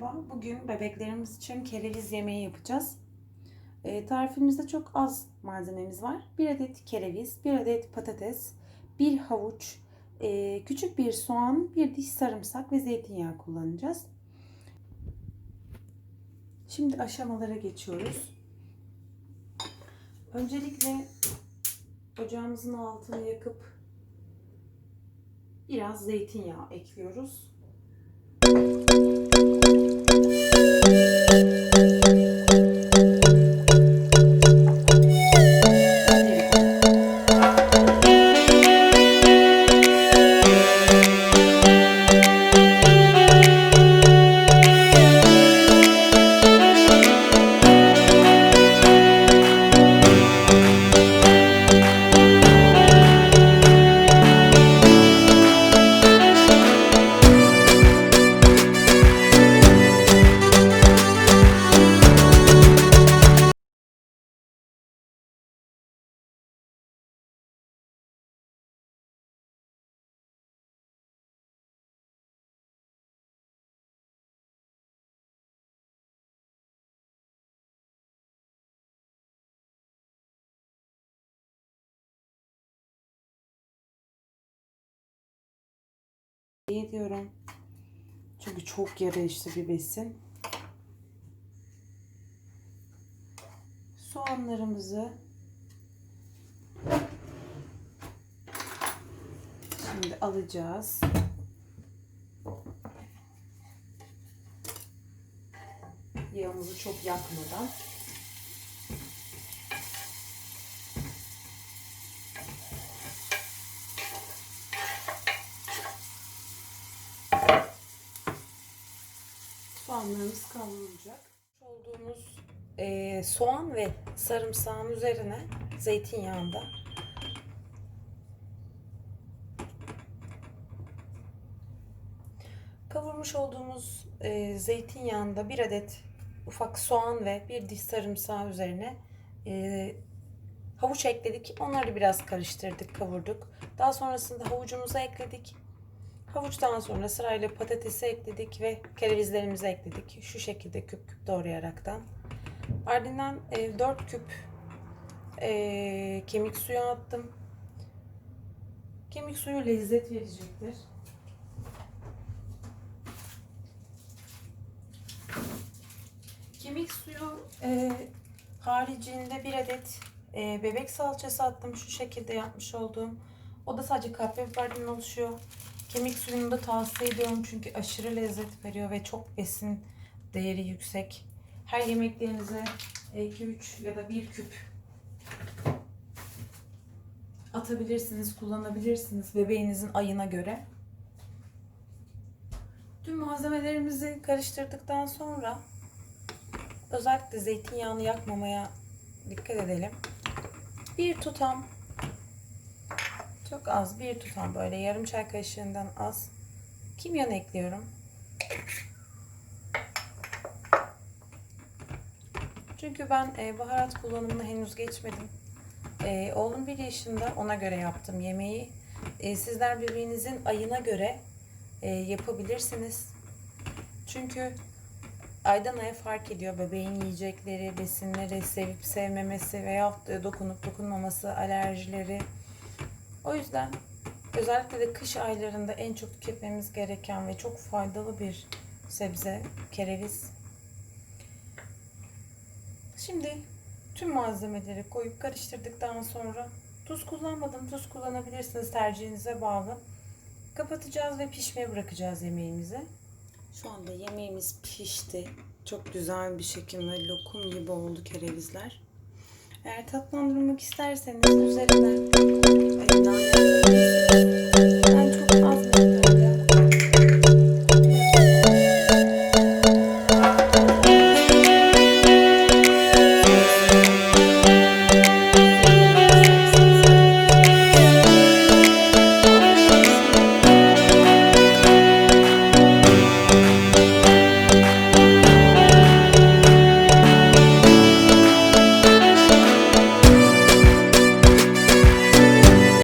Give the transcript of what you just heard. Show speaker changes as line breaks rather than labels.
Merhaba, bugün bebeklerimiz için kereviz yemeği yapacağız. E, tarifimizde çok az malzememiz var. Bir adet kereviz, bir adet patates, bir havuç, e, küçük bir soğan, bir diş sarımsak ve zeytinyağı kullanacağız. Şimdi aşamalara geçiyoruz. Öncelikle ocağımızın altını yakıp biraz zeytinyağı ekliyoruz. Ediyorum. Çünkü çok yarayışlı bir besin. Soğanlarımızı şimdi alacağız. Yağımızı çok yakmadan. Soğanlarımız kavrulacak. Olduğumuz e, soğan ve sarımsağın üzerine zeytinyağında kavurmuş olduğumuz e, zeytinyağında bir adet ufak soğan ve bir diş sarımsağı üzerine e, havuç ekledik. Onları biraz karıştırdık, kavurduk. Daha sonrasında havucumuzu ekledik. Havuçtan sonra sırayla patatesi ekledik ve kerevizlerimizi ekledik. Şu şekilde küp küp doğrayaraktan. Ardından e, 4 küp e, kemik suyu attım. Kemik suyu lezzet verecektir. Kemik suyu e, haricinde bir adet e, bebek salçası attım. Şu şekilde yapmış olduğum. O da sadece kapya biberden oluşuyor. Kemik suyunu da tavsiye ediyorum çünkü aşırı lezzet veriyor ve çok besin değeri yüksek. Her yemeklerinize 2-3 ya da 1 küp atabilirsiniz, kullanabilirsiniz bebeğinizin ayına göre. Tüm malzemelerimizi karıştırdıktan sonra özellikle zeytinyağını yakmamaya dikkat edelim. Bir tutam çok az bir tutam böyle yarım çay kaşığından az kimyon ekliyorum. Çünkü ben e, baharat kullanımına henüz geçmedim. E, oğlum bir yaşında ona göre yaptım yemeği. E, sizler bebeğinizin ayına göre yapabilirsiniz. Çünkü aydan aya fark ediyor bebeğin yiyecekleri, besinleri, sevip sevmemesi veya dokunup dokunmaması, alerjileri. O yüzden özellikle de kış aylarında en çok tüketmemiz gereken ve çok faydalı bir sebze kereviz. Şimdi tüm malzemeleri koyup karıştırdıktan sonra tuz kullanmadım. Tuz kullanabilirsiniz tercihinize bağlı. Kapatacağız ve pişmeye bırakacağız yemeğimizi. Şu anda yemeğimiz pişti. Çok güzel bir şekilde lokum gibi oldu kerevizler. Eğer tatlandırmak isterseniz yapabilirsiniz.